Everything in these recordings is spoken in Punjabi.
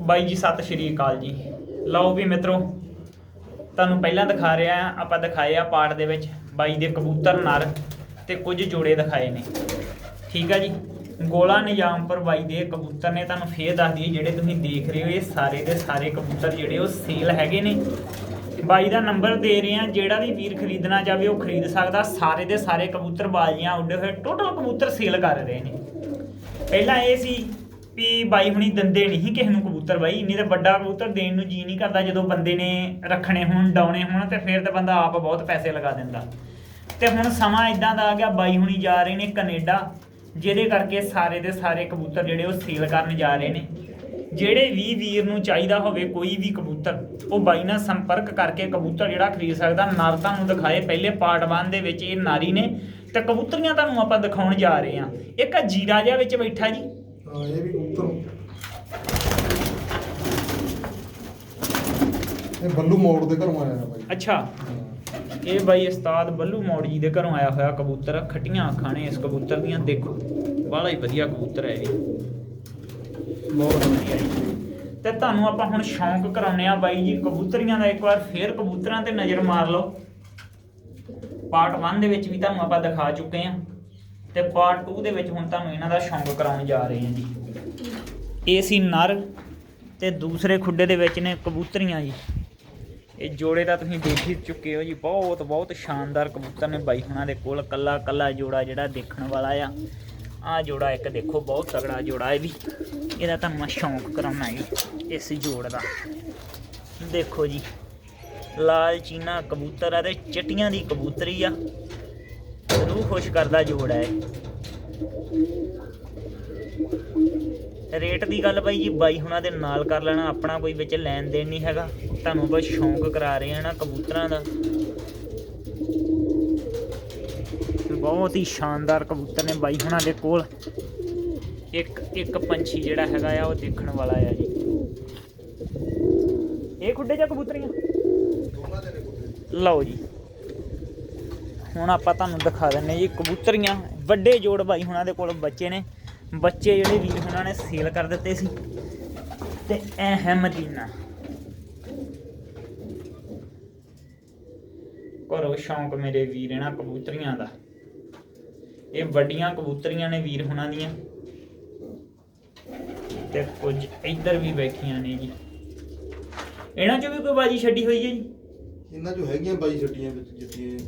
ਬਾਈ ਜੀ, ਸਤਿ ਸ਼੍ਰੀ ਅਕਾਲ ਜੀ। ਲਓ ਵੀ ਮਿੱਤਰੋ, ਤੁਹਾਨੂੰ ਪਹਿਲਾਂ ਦਿਖਾ ਰਿਹਾ ਆਪਾਂ ਦਿਖਾਏ ਆ ਪਾਰਟ ਦੇ ਵਿੱਚ ਬਾਈ ਦੇ ਕਬੂਤਰ ਨਰ ਤੇ ਕੁਝ ਜੋੜੇ ਦਿਖਾਏ ਨੇ। ਠੀਕ ਆ ਜੀ? ਗੋਲਾ ਨਿਜ਼ਾਮਪੁਰ ਬਾਈ ਦੇ ਕਬੂਤਰ ਨੇ ਤੁਹਾਨੂੰ ਫੇਰ ਦੱਸ ਦਈਏ, ਜਿਹੜੇ ਤੁਸੀਂ ਦੇਖ ਰਹੇ ਹੋ, ਇਹ ਸਾਰੇ ਦੇ ਸਾਰੇ ਕਬੂਤਰ ਜਿਹੜੇ ਉਹ ਸੇਲ ਹੈਗੇ ਨੇ। ਬਾਈ ਦਾ ਨੰਬਰ ਦੇ ਰਹੇ ਆ ਜਿਹੜਾ ਵੀ ਵੀਰ ਖਰੀਦਣਾ ਚਾਹਵੇ ਉਹ ਖਰੀਦ ਸਕਦਾ। ਸਾਰੇ ਦੇ ਸਾਰੇ ਕਬੂਤਰ ਬਾਜ਼ੀਆਂ ਉੱਡੇ ਹੋਏ ਟੋਟਲ ਕਬੂਤਰ ਸੇਲ ਕਰ ਰਹੇ ਨੇ। ਪਹਿਲਾਂ ਇਹ ਸੀ ਵੀ ਬਾਈ ਹੁਣੀ ਦੰਦੇ ਨਹੀਂ ਕਿਸੇ ਨੂੰ ਕਬੂਤਰ ਬਾਈ, ਨਹੀਂ ਤਾਂ ਵੱਡਾ ਕਬੂਤਰ ਦੇਣ ਨੂੰ ਜੀ ਨਹੀਂ ਕਰਦਾ ਜਦੋਂ ਬੰਦੇ ਨੇ ਰੱਖਣੇ ਹੋਣ, ਡਾਉਣੇ ਹੋਣ ਤੇ ਫਿਰ ਤਾਂ ਬੰਦਾ ਆਪ ਬਹੁਤ ਪੈਸੇ ਲਗਾ ਦਿੰਦਾ। ਤੇ ਹੁਣ ਸਮਾਂ ਇਦਾਂ ਦਾ ਆ ਗਿਆ, ਬਾਈ ਹੁਣੀ ਜਾ ਰਹੇ ਨੇ ਕੈਨੇਡਾ, ਜਿਹਦੇ ਕਰਕੇ ਸਾਰੇ ਦੇ ਸਾਰੇ ਕਬੂਤਰ ਜਿਹੜੇ ਉਹ ਸੇਲ ਕਰਨ ਜਾ ਰਹੇ ਨੇ। ਜਿਹੜੇ ਵੀ ਵੀਰ ਨੂੰ ਚਾਹੀਦਾ ਹੋਵੇ ਕੋਈ ਵੀ ਕਬੂਤਰ, ਉਹ ਬਾਈ ਨਾਲ ਸੰਪਰਕ ਕਰਕੇ ਕਬੂਤਰ ਜਿਹੜਾ ਖਰੀਦ ਸਕਦਾ ਨਰ ਤੁਹਾਨੂੰ ਦਿਖਾਏ ਪਹਿਲੇ ਪਾਰਟ 1 ਦੇ ਵਿੱਚ ਇਹ ਨਾਰੀ ਨੇ। ਤੇ ਕਬੂਤਰੀਆਂ ਤੁਹਾਨੂੰ ਆਪਾਂ ਦਿਖਾਉਣ ਜਾ ਰਹੇ ਹਾਂ। ਇੱਕ ਆਹ ਜੀਰਾ ਜਿਹਾ ਵਿੱਚ ਬੈਠਾ ਜੀ। ਇਹ ਵੀ ਕਬੂਤਰ ਇਹ ਬੱਲੂ ਮੋੜ ਦੇ ਘਰੋਂ ਆਇਆ ਬਾਈ। ਅੱਛਾ। ਇਹ ਬਾਈ ਉਸਤਾਦ ਬੱਲੂ ਮੌੜ ਜੀ ਦੇ ਘਰੋਂ ਆਇਆ ਹੋਇਆ ਕਬੂਤਰ। ਖੱਟੀਆਂ ਅੱਖਾਂ ਨੇ ਇਸ ਕਬੂਤਰ ਦੀਆਂ ਦੇਖੋ। ਬਾਹਲਾ ਹੀ ਵਧੀਆ ਕਬੂਤਰ ਹੈ ਇਹ। ਬਹੁਤ ਵਧੀਆ ਜੀ ਤੇ ਤੁਹਾਨੂੰ ਆਪਾਂ ਹੁਣ ਸ਼ੌਂਕ ਕਰਾਉਨੇ ਆ ਬਾਈ ਜੀ ਕਬੂਤਰੀਆਂ ਦਾ ਇੱਕ ਵਾਰ ਫੇਰ ਕਬੂਤਰਾਂ ਤੇ ਨਜ਼ਰ ਮਾਰ ਲਓ। ਪਾਰਟ 1 ਦੇ ਵਿੱਚ ਵੀ ਤੁਹਾਨੂੰ ਆਪਾਂ ਦਿਖਾ ਚੁੱਕੇ ਆ ਤੇ ਪਾਰਟ 2 ਦੇ ਵਿੱਚ ਹੁਣ ਤੁਹਾਨੂੰ ਇਹਨਾਂ ਦਾ ਸ਼ੌਂਕ ਕਰਾਉਣ ਜਾ ਰਹੇ ਹਾਂ ਜੀ। ਇਹ ਸੀ ਨਰ ਤੇ ਦੂਸਰੇ ਖੁੱਡੇ ਦੇ ਵਿੱਚ ਨੇ ਕਬੂਤਰੀਆਂ ਜੀ। ਇਹ ਜੋੜੇ ਦਾ ਤੁਸੀਂ ਦੇਖ ਹੀ ਚੁੱਕੇ ਹੋ ਜੀ, ਬਹੁਤ ਬਹੁਤ ਸ਼ਾਨਦਾਰ ਕਬੂਤਰ ਨੇ ਬਾਈ ਹੁਣਾਂ ਦੇ ਕੋਲ, ਕੱਲਾ ਕੱਲਾ ਜੋੜਾ ਜਿਹੜਾ ਦੇਖਣ ਵਾਲਾ ਆ। ਆ ਜੋੜਾ ਇੱਕ ਦੇਖੋ, ਬਹੁਤ ਤਗੜਾ ਜੋੜਾ ਇਹ ਵੀ। ਇਹਦਾ ਤੁਹਾਨੂੰ ਮੈਂ ਸ਼ੌਂਕ ਕਰਾਉਣਾ ਜੀ, ਇਸ ਜੋੜ ਦਾ। ਦੇਖੋ ਜੀ, ਲਾਲ ਚੀਨਾ ਕਬੂਤਰ ਆ ਤੇ ਚਿੱਟੀਆਂ ਦੀ ਕਬੂਤਰੀ ਆ। ਰੂਹ ਖੁਸ਼ ਕਰਦਾ ਜੋੜ ਹੈ। ਰੇਟ ਦੀ ਗੱਲ ਬਾਈ ਜੀ ਬਾਈ ਹੁਣਾਂ ਦੇ ਨਾਲ ਕਰ ਲੈਣਾ ਆਪਣਾ ਕੋਈ ਵਿੱਚ ਲੈਣ ਦੇਣ ਨਹੀਂ ਹੈਗਾ। ਤੁਹਾਨੂੰ ਬਸ ਸ਼ੌਂਕ ਕਰਾ ਰਹੇ ਆ ਨਾ ਕਬੂਤਰਾਂ ਦਾ। ਬਹੁਤ ਹੀ ਸ਼ਾਨਦਾਰ ਕਬੂਤਰ ਨੇ ਬਾਈ ਹੁਣਾਂ ਦੇ ਕੋਲ। ਇੱਕ ਇੱਕ ਪੰਛੀ ਜਿਹੜਾ ਹੈਗਾ ਆ ਉਹ ਦੇਖਣ ਵਾਲਾ ਆ ਜੀ। ਇਹ ਖੁੱਡੇ ਜਾਂ ਕਬੂਤਰੀਆਂ? ਲਓ ਜੀ। ਹੁਣ ਆਪਾਂ ਤੁਹਾਨੂੰ ਦਿਖਾ ਦਿੰਨੇ ਜੀ ਕਬੂਤਰੀਆਂ, ਵੱਡੇ ਜੋੜ ਬਾਈ ਹੁਣਾਂ ਦੇ ਕੋਲ ਬੱਚੇ ਨੇ। ਬੱਚੇ ਜਿਹੜੇ ਵੀਰ ਹੁਣਾਂ ਨੇ ਸੇਲ ਕਰ ਦਿੱਤੇ ਸੀ। ਤੇ ਇਹ ਹੈ ਮਦੀਨਾ। ਕਰੋ ਸ਼ੌਂਕ ਮੇਰੇ ਵੀਰ ਇਹਨਾਂ ਕਬੂਤਰੀਆਂ ਦਾ। ਇਹ ਵੱਡੀਆਂ ਕਬੂਤਰੀਆਂ ਨੇ ਵੀਰ ਹੁਣਾਂ ਦੀਆਂ। ਤੇ ਕੁਝ ਇੱਧਰ ਵੀ ਬੈਠੀਆਂ ਨੇ ਜੀ। ਇਹਨਾਂ ਚੋਂ ਵੀ ਕੋਈ ਬਾਜੀ ਛੱਡੀ ਹੋਈ ਹੈ ਜੀ? ਇਹਨਾਂ ਚੋਂ ਹੈਗੀਆਂ ਬਾਈ ਛੱਡੀਆਂ ਵਿੱਚ ਜਿੱਤੀਆਂ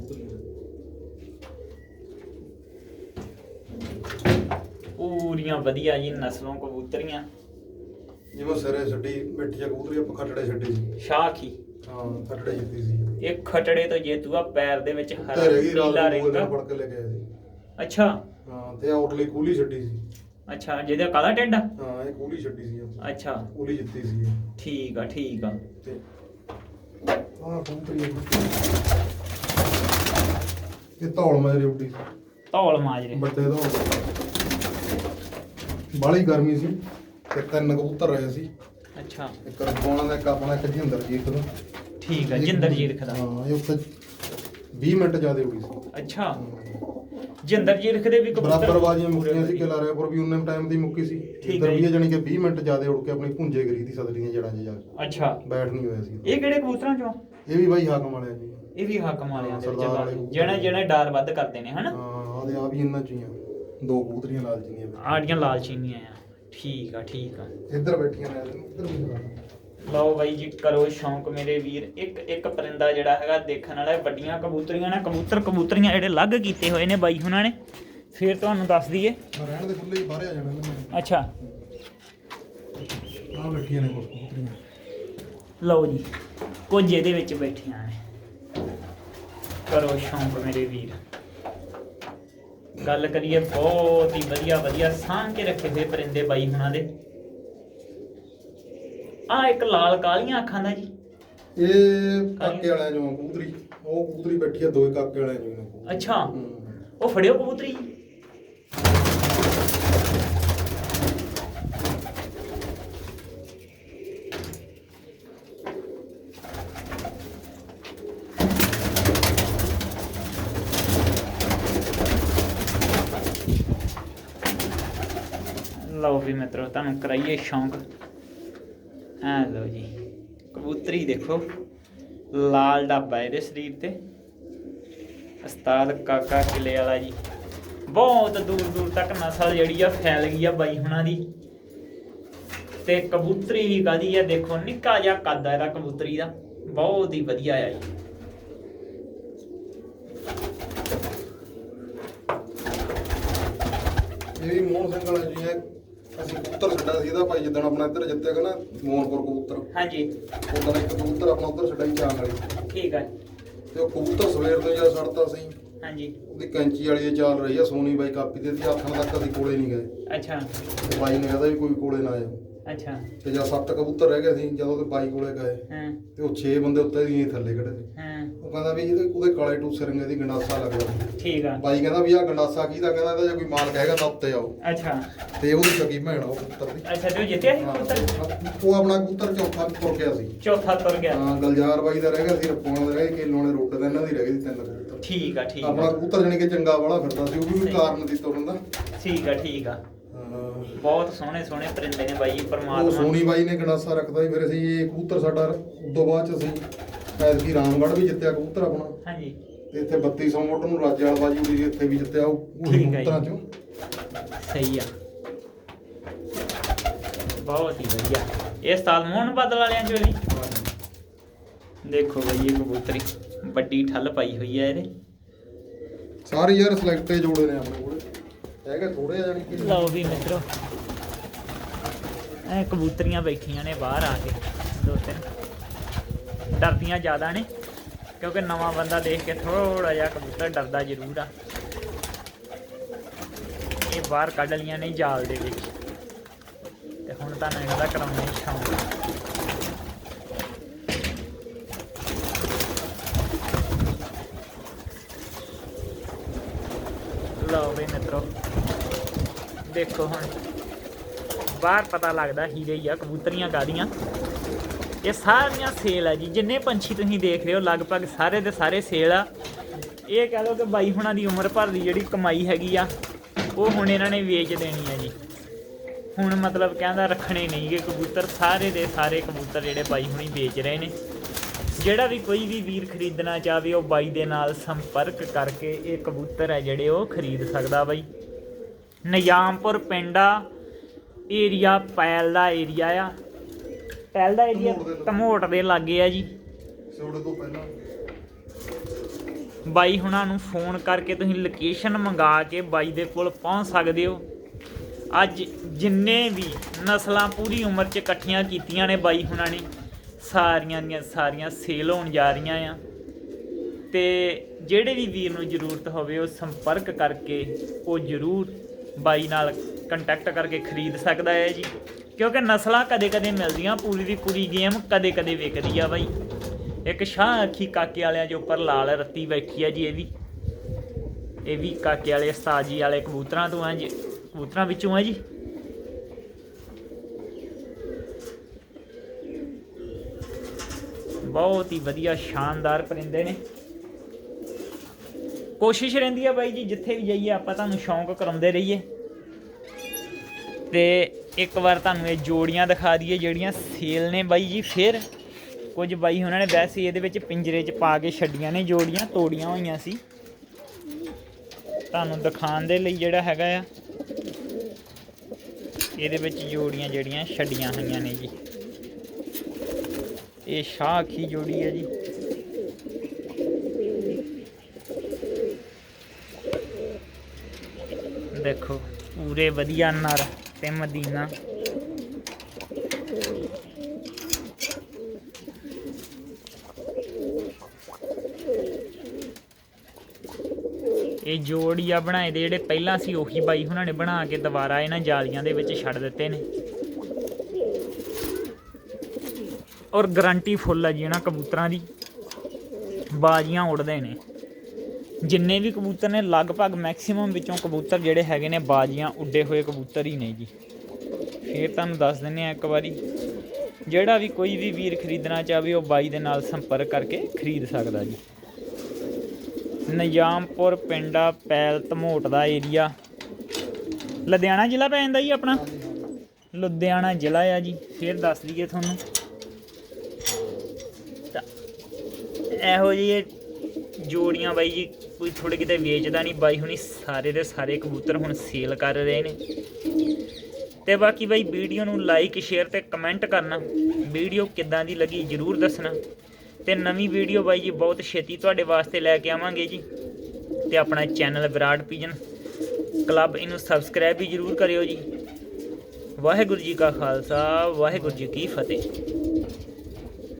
ਪੂਰੀਆਂ ਵਧੀਆ ਜੀ ਨਸਲੋਂ ਕਬੂਤਰੀਆਂ। ਜਿਵੇਂ ਸਿਰੇ ਛੱਡੀ ਮਿੱਠੀਆਂ ਕਬੂਤਰੀਆਂ ਆਪਾਂ ਖੱਟੜੇ ਛੱਡੀ ਸੀ। ਸ਼ਾਖੀ। ਹਾਂ ਖੱਟੜੇ ਜਿੱਤੀ ਸੀ। ਇਹ ਖਟੜੇ ਤੋਂ ਜੇਤੂ ਆ ਪੈਰ ਦੇ ਵਿੱਚ ਹਰਾ ਰਾਤ ਪੀਲਾ ਨੂੰ ਰਿੰਗ। ਫੜ ਕੇ ਲੈ ਆਏ ਸੀ। ਅੱਛਾ। ਹਾਂ ਤੇ ਆਊਟਲੀ ਕੂਲੀ ਛੱਡੀ ਸੀ। ਅੱਛਾ ਜਿਹਦਾ ਕਾਲਾ ਟੈਂਡਾ? ਹਾਂ ਇਹ ਕੂਲੀ ਛੱਡੀ ਸੀ। ਆਪਾਂ। ਅੱਛਾ। ਕੂਲੀ ਜਿੱਤੀ ਸੀ ਇਹ। ਠੀਕ ਆ ਠੀਕ ਆ। ਤੇ ਆਹ ਕਬੂਤਰੀ ਇਹ ਧੌਲ ਮਾਰੀ ਉੱਡੀ। ਧੌਲ ਮਾਜਰੇ। ਬੱਚੇ ਧੌਲ। ਬਾਲੀ ਗਰਮੀ ਸੀ ਤੇ ਤਿੰਨ ਕਬੂਤਰ ਰਹੇ ਸੀ। ਅੱਛਾ। ਇੱਕ ਰਬੋਣਾ ਦਾ ਇੱਕ ਆਪਣਾ ਇੱਕ ਜਿੰਦਰ ਜੀ ਇੱਕ ਦਾ। ਠੀਕ ਆ ਜਿੰਦਰ ਜੀ ਰਖਦਾ ਹਾਂ ਇਹ ਉੱਤੇ 20 ਮਿੰਟ ਜ਼ਿਆਦਾ ਉੜੀ ਸੀ। ਅੱਛਾ। ਜਿੰਦਰ ਜੀ ਰਖਦੇ ਵੀ ਕਬੂਤਰ ਬਰਾਬਰ ਬਾਜੀਆਂ ਮੁੱਕੀਆਂ ਸੀ। ਕਿਲਾ ਰਿਆਪੁਰ ਵੀ ਉਹਨੇ ਟਾਈਮ ਦੀ ਮੁੱਕੀ ਸੀ। ਇੱਧਰ ਹੈ ਵੀ ਜੀ। ਇਹ ਜਾਣੀ ਕਿ 20 ਮਿੰਟ ਜ਼ਿਆਦਾ ਉੜ ਕੇ ਆਪਣੀ ਭੁੰਜੇ ਗਰੀ ਦੀ ਸਦਰੀਆਂ ਜੜਾਂ 'ਚ ਜਾ ਕੇ। ਅੱਛਾ। ਬੈਠ ਨਹੀਂ ਹੋਇਆ ਸੀ। ਇਹ ਕਿਹੜੇ ਕਬੂਤਰਾਂ ਚੋਂ? ਇਹ ਵੀ ਬਾਈ ਹਾਕਮ ਵਾਲਿਆ ਜੀ ਇਹ ਵੀ ਹਾਕਮ ਵਾਲਿਆਂ ਦੇ। ਜਿਹੜੇ ਜਿਹੜੇ ਡਰ ਵੱਧ ਕਰਦੇ ਨੇ ਹਨਾ? ਹਾਂ ਆਦੇ ਆ ਵੀ ਇੰਨਾ ਚ ਹੀ ਆ। ਦੋ ਕਬੂਤਰੀਆਂ ਲਾਲ ਚੀਨੀਆਂ ਵਿੱਚ। ਆੜੀਆਂ ਲਾਲ ਚੀਨੀਆਂ ਆ। ਠੀਕ ਆ ਠੀਕ ਆ। ਇੱਧਰ ਬੈਠੀਆਂ ਨੇ ਇੱਧਰ ਵੀ ਲਗਾ ਲਓ ਬਾਈ ਜੀ ਕਰੋ ਸ਼ੌਂਕ ਮੇਰੇ ਵੀਰ। ਇੱਕ ਇੱਕ ਪਰਿੰਦਾ ਜਿਹੜਾ ਹੈਗਾ ਦੇਖਣ ਵਾਲਾ। ਵੱਡੀਆਂ ਕਬੂਤਰੀਆਂ ਨੇ। ਕਬੂਤਰ ਕਬੂਤਰੀਆਂ ਜਿਹੜੇ ਅਲੱਗ ਕੀਤੇ ਹੋਏ ਨੇ ਬਾਈ ਹੁਣਾਂ ਨੇ। ਫਿਰ ਤੁਹਾਨੂੰ ਦੱਸ ਦਈਏ। ਮੈਂ ਰਹਿਣ ਦੇ ਖੁੱਲੇ ਹੀ ਬਾਹਰ ਆ ਜਾਣਾ ਇਹਨਾਂ ਅੱਛਾ। ਨੇ ਆ ਬੈਠੀਆਂ ਨੇ ਕੁਝ ਕਬੂਤਰੀਆਂ। ਲਓ ਜੀ ਕੁਝ ਇਹਦੇ ਵਿੱਚ ਬੈਠੀਆਂ ਨੇ। ਕਰੋ ਸ਼ੌਂਕ ਮੇਰੇ ਵੀਰ। ਗੱਲ ਕਰੀਏ ਬਹੁਤ ਹੀ ਵਧੀਆ ਵਧੀਆ ਸਾਂਭ ਕੇ ਰੱਖੇ ਹੋਏ ਪਰਿੰਦੇ ਬਾਈ ਹੁਣਾਂ ਦੇ। ਆ ਇੱਕ ਲਾਲ ਕਾਲੀਆਂ ਅੱਖਾਂ ਦਾ ਜੀ। ਇਹ ਕਾਕੇ ਵਾਲਿਆਂ ਚੋਂ ਆ ਕਬੂਤਰੀ। ਉਹ ਕਬੂਤਰੀ ਬੈਠੀ ਆ ਦੋਏ ਕਾਕੇ ਵਾਲਿਆਂ ਚੋਂ ਨੇ ਅੱਛਾ। ਹੂੰ। ਉਹ ਫੜਿਓ ਕਬੂਤਰੀ। ਲਓ ਵੀ ਮਿੱਤਰੋ, ਤੁਹਾਨੂੰ ਕਰਾਈਏ ਸ਼ੌਂਕ। ਐ ਲਓ ਜੀ, ਕਬੂਤਰੀ ਦੇਖੋ, ਲਾਲ ਡੱਬਾ ਇਹਦੇ ਸਰੀਰ ਤੇ। ਉਸਤਾਦ ਕਾਕਾ ਕਿਲੇ ਵਾਲਾ ਜੀ। ਬਹੁਤ ਦੂਰ ਦੂਰ ਤੱਕ ਨਸਲ ਜਿਹੜੀ ਆ ਫੈਲ ਗਈ ਆ ਬਾਈ ਹੁਣਾਂ ਦੀ। ਤੇ ਕਬੂਤਰੀ ਵੀ ਕਾਦੀ ਆ, ਦੇਖੋ, ਨਿੱਕਾ ਜਿਹਾ ਕੱਦ ਆ ਇਹਦਾ ਕਬੂਤਰੀ ਦਾ। ਬਹੁਤ ਹੀ ਵਧੀਆ ਆ ਜੀ। ਇਹ ਵੀ ਮੋਹਨ ਸਿੰਘ ਵਾਲਾ ਜੀ ਹੈ ਅਸੀਂ ਕਬੂਤਰ ਛੱਡਿਆ ਸੀ ਇਹਦਾ ਭਾਈ ਜਿੱਦਣ ਆਪਣਾ ਇੱਧਰ ਜਿੱਤਿਆ ਨਾ ਮੋਹਨਪੁਰ ਕਬੂਤਰ। ਹਾਂਜੀ। ਉਦੋਂ ਇੱਕ ਕਬੂਤਰ ਆਪਣਾ ਉੱਧਰ ਛੱਡਿਆ ਸੀ ਚਾਂਗ ਵਾਲੀ। ਠੀਕ ਆ। ਤੇ ਉਹ ਕਬੂਤਰ ਸਵੇਰ ਤੋਂ ਜਾਂ ਛੱਡਤਾ ਸੀ। ਹਾਂਜੀ। ਉਹਦੀ ਕੈਂਚੀ ਵਾਲੀ ਇਹ ਚੱਲ ਰਹੀ ਆ ਸੋਨੀ ਬਾਈ ਕਾਪੀ ਤੇ ਦੀ ਆਥਣ ਤੱਕ ਅਸੀਂ ਕੋਲੇ ਨਹੀਂ ਗਏ। ਅੱਛਾ। ਤੇ ਬਾਈ ਨੇ ਕਹਿੰਦਾ ਵੀ ਕੋਈ ਕੋਲੇ ਨਾ ਆਇਓ। ਅੱਛਾ। ਤੇ ਜਾਂ ਸੱਤ ਕਬੂਤਰ ਰਹਿ ਗਏ ਸੀ ਜਦੋਂ ਤੇ ਬਾਈ ਕੋਲੇ ਗਏ ਹਾਂ। ਤੇ ਉਹ 6 ਬੰਦੇ ਉੱਤੇ ਦੀ ਥੱਲੇ ਖੜੇ ਸੀ। ਹਾਂ। ਉਹ ਕਹਿੰਦਾ ਵੀ ਇਹਦੇ ਉਹਦੇ ਕਾਲੇ ਟੂਸੇ ਰੰਗੇ ਦੀ ਗੰਡਾਸਾ ਲੱਗਦਾ ਠੀਕ ਆ। ਬਾਈ ਕਹਿੰਦਾ ਵੀ ਆਹ ਗੰਡਾਸਾ ਕਿਹਦਾ ਕਹਿੰਦਾ ਇਹਦਾ ਜੇ ਕੋਈ ਮਾਲਕ ਹੈਗਾ ਤਾਂ ਉੱਤੇ ਆਓ। ਅੱਛਾ। ਤੇ ਉਹਦੀ ਸਕੀ ਭੈਣ ਆ ਉਹ ਕਬੂਤਰ ਦੀ। ਅੱਛਾ ਤੇ ਉਹ ਜਿੱਤਿਆ ਸੀ ਕਬੂਤਰ? ਉਹ ਆਪਣਾ ਕਬੂਤਰ ਚੌਥਾ ਤੁਰ ਗਿਆ ਸੀ। ਚੌਥਾ ਤੁਰ ਗਿਆ। ਹਾਂ ਗਲਜਾਰ ਬਾਈ ਦਾ ਰਹਿ ਗਿਆ ਸੀ ਰੱਪੋਂ ਦਾ ਰਹਿ ਗਿਆ ਕਿਲੋਂ ਨੇ ਰੋਟ ਦਾ ਇਹਨਾਂ ਦੀ ਰਹਿ ਗਈ ਸੀ ਤਿੰਨ ਕਬੂਤਰ। ਠੀਕ ਆ ਠੀਕ ਆਪਣਾ ਆ ਕਬੂਤਰ ਜਾਨੀ ਕਿ ਚੰਗਾ ਵਾਲਾ ਫਿਰਦਾ ਸੀ ਉਹ ਵੀ। ਕਾਰਨ ਦੀ ਤੁਰਨ ਦਾ। ਠੀਕ ਆ ਠੀਕ ਆ। ਬਹੁਤ ਸੋਹਣੇ ਸੋਹਣੇ ਪਰਿੰਦੇ ਨੇ ਬਾਈ ਜੀ ਉਹ ਪਰਮਾਤਮਾ ਸੋਨੀ ਬਾਈ ਨੇ ਗੰਡਾਸਾ ਰੱਖਦਾ ਸੀ ਫਿਰ ਅਸੀਂ ਇਹ ਕਬੂਤਰ ਸਾਡਾ ਉਦੋਂ ਬਾਅਦ ਚ ਅਸੀਂ ਐਤਕੀ ਰਾਮਗੜ੍ਹ ਵੀ ਜਿੱਤਿਆ ਕਬੂਤਰ ਆਪਣਾ। ਹਾਂਜੀ। ਤੇ ਇੱਥੇ 3200 ਫੁੱਟ ਨੂੰ ਰਾਜੇ ਵਾਲਾ ਬਾਜੀ ਉਡੀ ਇੱਥੇ ਵੀ ਜਿੱਤਿਆ ਉਹ ਉਹੀ ਠੀਕ ਹੈ ਜੀ। ਕਬੂਤਰਾਂ ਚੋਂ। ਸਹੀ ਆ। ਬਹੁਤ ਹੀ ਵਧੀਆ। ਇਹ ਸਾਲ ਮੋਹਨ ਬਦਲ ਵਾਲਿਆਂ ਚੋਂ ਜੀ। ਦੇਖੋ ਬਈ ਇਹ ਕਬੂਤਰੀ ਵੱਡੀ ਠੱਲ ਪਾਈ ਹੋਈ ਹੈ ਇਹਦੇ। ਸਾਰੇ ਯਾਰ ਸਿਲੈਕਟੇ ਜੋੜੇ ਨੇ ਆਪਣੇ ਕੋਲੇ। ਹੈਗੇ ਥੋੜੇ ਜਾਨੀ ਕਿ ਲਓ ਵੀ ਮਿੱਤਰੋ, ਐ ਕਬੂਤਰੀਆਂ ਬੈਠੀਆਂ ਨੇ ਬਾਹਰ ਆ ਕੇ, ਦੋ ਤਿੰਨ। ਡਰਦੀਆਂ ਜ਼ਿਆਦਾ ਨੇ, ਕਿਉਂਕਿ ਨਵਾਂ ਬੰਦਾ ਦੇਖ ਕੇ ਥੋੜਾ ਜਿਹਾ ਕਬੂਤਰ ਡਰਦਾ ਜ਼ਰੂਰ ਆ। ਇਹ ਬਾਹਰ ਕੱਢ ਲੀਆਂ ਨੇ ਜਾਲ ਦੇ ਵਿੱਚ। ਤੇ ਹੁਣ ਤਾਂ ਇਹਨਾਂ ਦਾ ਕਰਾਉਣਾ ਸ਼ੌਂਕ ਲਓ ਵੀ ਮਿੱਤਰੋ ਦੇਖੋ ਹੁਣ। ਬਾਹਰ ਪਤਾ ਲੱਗਦਾ ਹੀਰੇ ਹੀ ਆ, ਕਬੂਤਰੀਆਂ ਕਾਦੀਆਂ ਇਹ ਸਾਰੀਆਂ ਸੇਲ ਆ ਜੀ, ਜਿੰਨੇ ਪੰਛੀ ਤੁਸੀਂ ਦੇਖ ਰਹੇ ਹੋ, ਲਗਭਗ ਸਾਰੇ ਦੇ ਸਾਰੇ ਸੇਲ ਆ। ਇਹ ਕਹਿ ਲਓ ਕਿ ਬਾਈ ਹੁਣਾਂ ਦੀ ਉਮਰ ਭਰ ਦੀ ਜਿਹੜੀ ਕਮਾਈ ਹੈਗੀ ਆ, ਉਹ ਹੁਣ ਇਹਨਾਂ ਨੇ ਵੇਚ ਦੇਣੀ ਆ ਜੀ। ਹੁਣ ਮਤਲਬ ਕਹਿੰਦਾ ਰੱਖਣੇ ਨਹੀਂਗੇ ਕਬੂਤਰ, ਸਾਰੇ ਦੇ ਸਾਰੇ ਕਬੂਤਰ ਜਿਹੜੇ ਬਾਈ ਹੁਣੀ ਵੇਚ ਰਹੇ ਨੇ। ਜਿਹੜਾ ਵੀ ਕੋਈ ਵੀ ਵੀਰ ਖਰੀਦਣਾ ਚਾਹਵੇ, ਉਹ ਬਾਈ ਦੇ ਨਾਲ ਸੰਪਰਕ ਕਰਕੇ ਇਹ ਕਬੂਤਰ ਹੈ ਜਿਹੜੇ ਉਹ ਖਰੀਦ ਸਕਦਾ ਬਾਈ। ਨਿਜ਼ਾਮਪੁਰ ਪਿੰਡਾ ਏਰੀਆ ਪੈਲ ਦਾ ਏਰੀਆ ਆ। ਪੈਲ ਦਾ ਏਰੀਆ ਧਮੋਟ ਦੇ ਲਾਗੇ। ਆ ਜੀ। ਸੋੜੇ ਤੋਂ ਪਹਿਲਾਂ ਬਾਈ ਹੁਣਾਂ ਨੂੰ ਫੋਨ ਕਰਕੇ ਤੁਸੀਂ ਲੋਕੇਸ਼ਨ ਮੰਗਾ ਕੇ ਬਾਈ ਦੇ ਕੋਲ ਪਹੁੰਚ ਸਕਦੇ ਹੋ। ਅੱਜ ਜਿੰਨੇ ਵੀ ਨਸਲਾਂ ਪੂਰੀ ਉਮਰ 'ਚ ਇਕੱਠੀਆਂ ਕੀਤੀਆਂ ਨੇ ਬਾਈ ਹੁਣਾਂ ਨੇ, ਸਾਰੀਆਂ ਦੀਆਂ ਸਾਰੀਆਂ ਸੇਲ ਹੋਣ ਜਾ ਰਹੀਆਂ ਆ। ਤੇ ਜਿਹੜੇ ਵੀ ਵੀਰ ਨੂੰ ਜ਼ਰੂਰਤ ਹੋਵੇ ਉਹ ਸੰਪਰਕ ਕਰਕੇ ਉਹ ਜ਼ਰੂਰ ਬਾਈ ਨਾਲ ਕੰਟੈਕਟ ਕਰਕੇ ਖਰੀਦ ਸਕਦਾ ਹੈ ਜੀ। ਕਿਉਂਕਿ ਨਸਲਾਂ ਕਦੇ-ਕਦੇ ਮਿਲਦੀਆਂ, ਪੂਰੀ ਦੀ ਪੂਰੀ ਗੇਮ ਕਦੇ-ਕਦੇ ਵਿਕਦੀ ਆ ਬਾਈ। ਇੱਕ ਸ਼ਾਹ ਅੱਖੀ ਕਾਕੇ ਵਾਲਿਆਂ ਦੇ ਉੱਪਰ ਲਾਲ ਰੱਤੀ ਬੈਠੀ ਆ ਜੀ ਇਹ ਵੀ। ਇਹ ਵੀ ਕਾਕੇ ਵਾਲੇ, ਉਸਤਾਦ ਜੀ ਵਾਲੇ ਕਬੂਤਰਾਂ ਤੋਂ ਆ ਜੀ। ਕਬੂਤਰਾਂ ਵਿੱਚੋਂ ਆ ਜੀ। ਬਹੁਤ ਹੀ ਵਧੀਆ, ਸ਼ਾਨਦਾਰ ਪਰਿੰਦੇ ਨੇ। ਕੋਸ਼ਿਸ਼ ਰਹਿੰਦੀ ਆ ਬਾਈ ਜੀ, ਜਿੱਥੇ ਵੀ ਜਾਈਏ ਆਪਾਂ ਤੁਹਾਨੂੰ ਸ਼ੌਂਕ ਕਰਾਉਂਦੇ ਰਹੀਏ। ਤੇ ਇੱਕ ਵਾਰ ਤੁਹਾਨੂੰ ਇਹ ਜੋੜੀਆਂ ਦਿਖਾ ਦਈਏ ਜਿਹੜੀਆਂ ਸੇਲ ਨੇ ਬਾਈ ਜੀ, ਫਿਰ ਕੁਝ ਬਾਈ ਉਹਨਾਂ ਨੇ ਵੈਸੇ ਇਹਦੇ ਵਿੱਚ ਪਿੰਜਰੇ 'ਚ ਪਾ ਕੇ ਛੱਡੀਆਂ ਨੇ ਜੋੜੀਆਂ, ਤੋੜੀਆਂ ਹੋਈਆਂ ਸੀ। ਤੁਹਾਨੂੰ ਦਿਖਾਉਣ ਦੇ ਲਈ ਜਿਹੜਾ ਹੈਗਾ ਆ, ਇਹਦੇ ਵਿੱਚ ਜੋੜੀਆਂ ਜਿਹੜੀਆਂ ਛੱਡੀਆਂ ਹੋਈਆਂ ਨੇ ਜੀ। ਇਹ ਸ਼ਾਹ ਅੱਖੀ ਜੋੜੀ ਹੈ ਜੀ। ਦੇਖੋ, ਪੂਰੇ ਵਧੀਆ ਨਰ। ਤੇ ਮਦੀਨਾ। ਇਹ ਜੋੜੀਆ ਬਣਾਏ ਦੇ ਜਿਹੜੇ ਪਹਿਲਾਂ ਸੀ, ਉਹੀ ਬਾਈ ਉਹਨਾਂ ਨੇ ਬਣਾ ਕੇ ਦੁਬਾਰਾ ਇਹਨਾਂ ਜਾਲੀਆਂ ਦੇ ਵਿੱਚ ਛੱਡ ਦਿੱਤੇ ਨੇ। ਔਰ ਗਰੰਟੀ ਫੁੱਲ ਹੈ ਜੀ ਇਹਨਾਂ ਕਬੂਤਰਾਂ ਦੀ। ਬਾਜ਼ੀਆਂ ਉੜਦੇ ਨੇ। ਜਿੰਨੇ ਵੀ ਕਬੂਤਰ ਨੇ, ਲਗਭਗ ਮੈਕਸਿਮਮ ਵਿੱਚੋਂ ਕਬੂਤਰ ਜਿਹੜੇ ਹੈਗੇ ਨੇ, ਬਾਜ਼ੀਆਂ ਉੱਡੇ ਹੋਏ ਕਬੂਤਰ ਹੀ ਨੇ ਜੀ। ਫੇਰ ਤੁਹਾਨੂੰ ਦੱਸ ਦਿੰਨੇ ਆ ਇੱਕ ਵਾਰੀ, ਜਿਹੜਾ ਵੀ ਕੋਈ ਵੀ ਵੀਰ ਖਰੀਦਣਾ ਚਾਹਵੇ, ਉਹ ਬਾਈ ਦੇ ਨਾਲ ਸੰਪਰਕ ਕਰਕੇ ਖਰੀਦ ਸਕਦਾ ਜੀ। ਨਿਜ਼ਾਮਪੁਰ ਪਿੰਡਾ ਪੈਲ ਧਮੋਟ ਦਾ ਏਰੀਆ ਲੁਧਿਆਣਾ ਜ਼ਿਲ੍ਹਾ ਪੈ ਜਾਂਦਾ ਜੀ ਆਪਣਾ? ਲੁਧਿਆਣਾ ਜ਼ਿਲ੍ਹਾ ਆ ਜੀ। ਫਿਰ ਦੱਸ ਦਈਏ ਤੁਹਾਨੂੰ। ਇਹੋ ਜਿਹੀ ਜੋੜੀਆਂ ਬਾਈ ਜੀ ਕੋਈ ਥੋੜੇ ਕਿਤੇ ਵੇਚਦਾ ਨਹੀਂ, ਬਾਈ ਹੁਣੀ ਸਾਰੇ ਦੇ ਸਾਰੇ ਕਬੂਤਰ ਹੁਣ ਸੇਲ ਕਰ ਰਹੇ ਨੇ। ਤੇ ਬਾਕੀ ਬਾਈ ਵੀਡੀਓ ਨੂੰ ਲਾਈਕ ਸ਼ੇਅਰ ਤੇ ਕਮੈਂਟ ਕਰਨਾ। ਵੀਡੀਓ ਕਿੱਦਾਂ ਦੀ ਲੱਗੀ ਜਰੂਰ ਦੱਸਣਾ। ਤੇ ਨਵੀਂ ਵੀਡੀਓ ਬਾਈ ਜੀ ਬਹੁਤ ਛੇਤੀ ਤੁਹਾਡੇ ਵਾਸਤੇ ਲੈ ਕੇ ਆਵਾਂਗੇ ਜੀ। ਤੇ ਆਪਣਾ ਚੈਨਲ ਵਿਰਾਟ ਪੀਜਨ ਕਲੱਬ ਇਹਨੂੰ ਸਬਸਕ੍ਰਾਈਬ ਵੀ ਜਰੂਰ ਕਰਿਓ ਜੀ। ਵਾਹਿਗੁਰੂ ਜੀ ਕਾ ਖਾਲਸਾ, ਵਾਹਿਗੁਰੂ ਜੀ ਕੀ ਫਤਿਹ।